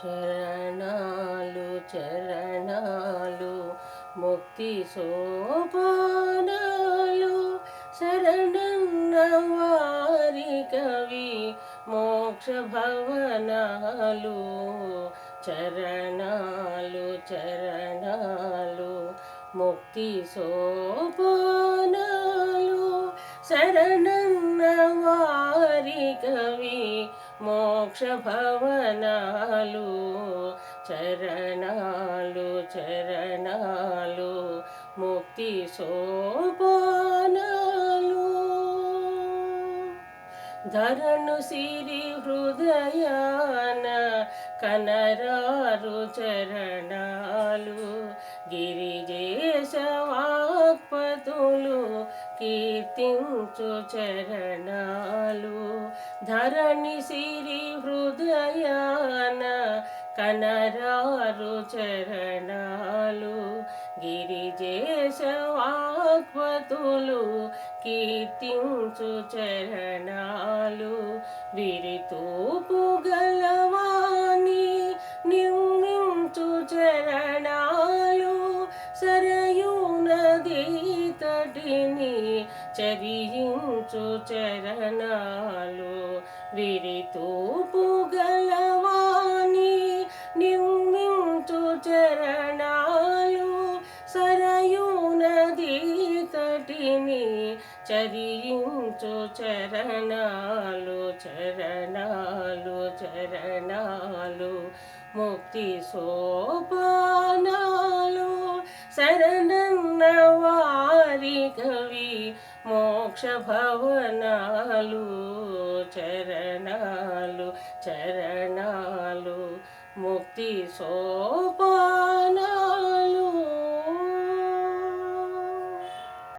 చరణాలు చరణాలు ముక్తి సోపానాలు శరణన్న వారి కవి మోక్ష భవనాలు చరణాలు చరణాలు ముక్తి సోపానాలు శరణన్న వారి కవి మోక్ష భవనాలు చరణాలు చరణాలు ముక్తి సోపానాలు. ధరణు సిరి హృదయాన కనరారు చరణాలు గిరిజేశవాక్పతులు కీర్తించు చరణాలు. ధరణి సిరి హృదయాన కనరారు చరణాలు గిరిజేశవాక్పతులు కీర్తించు చరణాలు విరితూపు గలవాణి విని చరించు చరణాలు విరితూపు గలవాణి నిర్మించు చరణాలు సరయూ నదీ తటిని చరించు చరణాలు చరణాలు చరణాలు ముక్తి సోపానాలు శరణన్న మోక్ష భవనాలు చరణాలు చరణాలు ముక్తి సోప